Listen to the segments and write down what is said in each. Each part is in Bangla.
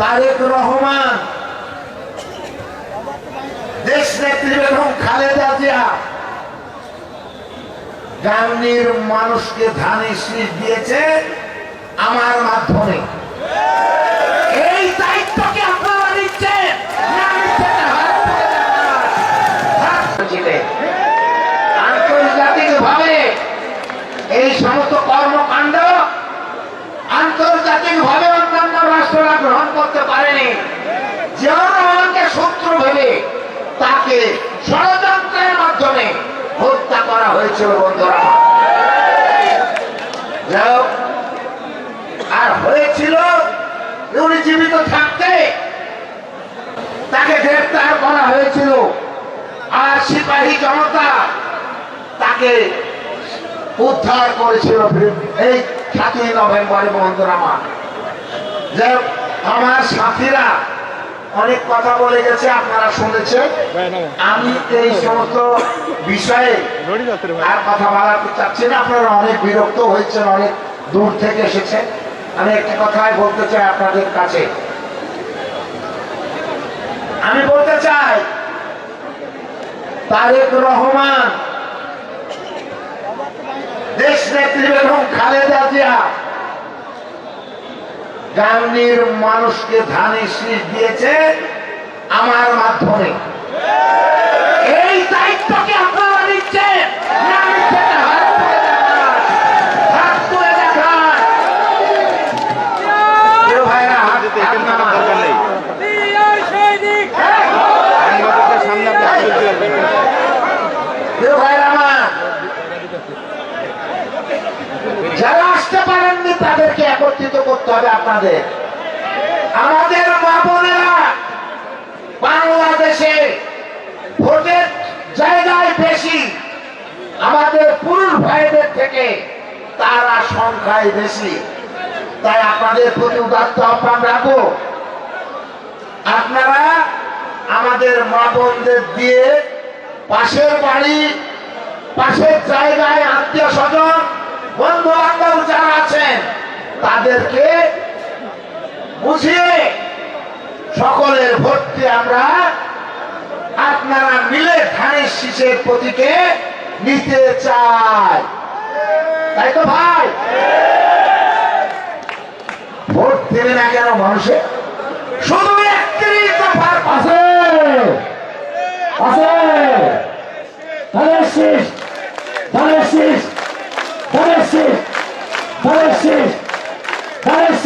তারেক রহমান। দেশ নেত্রী বেগম খালেদা জিয়া। গাঙ্গির মানুষকে ধানের শীষ দিয়েছে আমার মাধ্যমে। এই দায়িত্বকে আপনারা নিচ্ছেন না নিচ্ছেন না? হাত তুলে দেখান। হাত তুলে। আন্তর্জাতিকভাবে এই সমস্ত কর্মকাণ্ড আন্তর্জাতিকভাবে অন্যান্য রাষ্ট্ররা গ্রহণ করতে পারেনি। জিয়াউর রহমানকে শত্রু ভেবে তাকে ষড়যন্ত্রের মাধ্যমে হত্যা করা হয়েছিল, বন্ধুরা। আর হয়েছিল উনি জীবিত থাকতে তাকে গ্রেফতার করা হয়েছিল। আর সিপাহী জনতা তাকে উদ্ধার করেছিল এই সাতই নভেম্বরে, বন্ধুরা আমার। যাই আমার সাথীরা অনেক কথা বলে গেছে, আপনারা শুনেছেন। আমি এই সমস্ত বিষয়ে আর কথা বলাতে চাচ্ছি না। আপনারা অনেক বিরক্ত হয়েছেন, অনেক দূর থেকে এসেছেন। আমি একটি কথাই বলতে চাই আপনাদের কাছে। আমি বলতে চাই, তারেক রহমান, দেশ নেত্রী এবং খালেদা জিয়া গাঙ্গির মানুষকে ধানের শীষ দিয়েছে আমার মাধ্যমে এই দায়িত্বকে আপনারা নিচ্ছেন না নিচ্ছেন না? হাত তুলে দেখান। হাত তুলে দেখান। প্রিয় ভাইরা, হাত হাত নামান। প্রিয় ভাইরা আমার, যারা আসতে পারেননি তাদেরকে একত্রিত করতে হবে আপনাদের। আমাদের মা বোনেরা বাংলাদেশে ভোটের জায়গায় বেশি আমাদের পুরুষ ভাইদের থেকে তারা সংখ্যায় বেশি। তাই আপনাদের প্রতি উদাত্ত আহ্বান রাখব। আপনারা আমাদের মা বোনদের দিয়ে পাশের বাড়ি, পাশের জায়গায় আত্মীয় স্বজন বন্ধু বান্ধব যারা আছেন তাদেরকে বুঝিয়ে সকলের ভর্তি আমরা আপনারা মিলে ধানের শীষের প্রতীকে নিতে চাই। তাই তো ভাই? ভোট দেবে না কেন মানুষে? শুধু একত্রিশ আছে আছে ধানের শীষ। ধানের শীষ। ধানের শীষ। ধানের শীষ।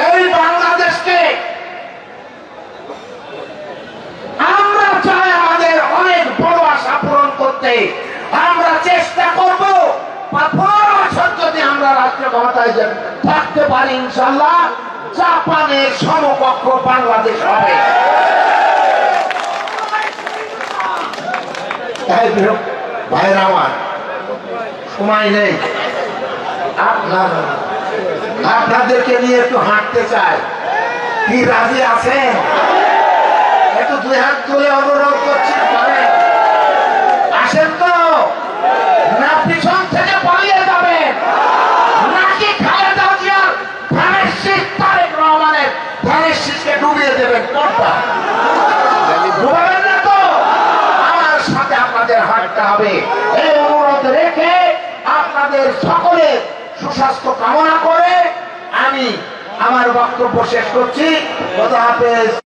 এই বাংলাদেশকে আমরা চাই আমাদের অনেক বড় আশা পূরণ করতে। আমরা চেষ্টা করব, বা পনেরো বছর যদি আমরা রাষ্ট্র ক্ষমতায় থাকতে পারি ইনশাল্লাহ জাপানের সমকক্ষ বাংলাদেশ হবে। ভাইরা আমার, সময় নেই। আপনার আপনাদেরকে নিয়ে একটু হাঁটতে চাই। কি রাজি আছেন? একটু দুই হাত তুলে অনুরোধ করছি আসেন তো। না, পিছন থেকে পালিয়ে যাবেন। নাকি খালেদা জিয়ার ধানের শীষ তারেক রহমানের ধানের শীষকে ডুবিয়ে দেবেন? কোনটা? ডুবাবেন না তো। আমার সাথে আপনাদের হাঁটতে হবে। এই অনুরোধ রেখে আপনাদের সকলের সুস্বাস্থ্য কামনা করে আমি আমার বক্তব্য শেষ করছি। কথা হাফেজ।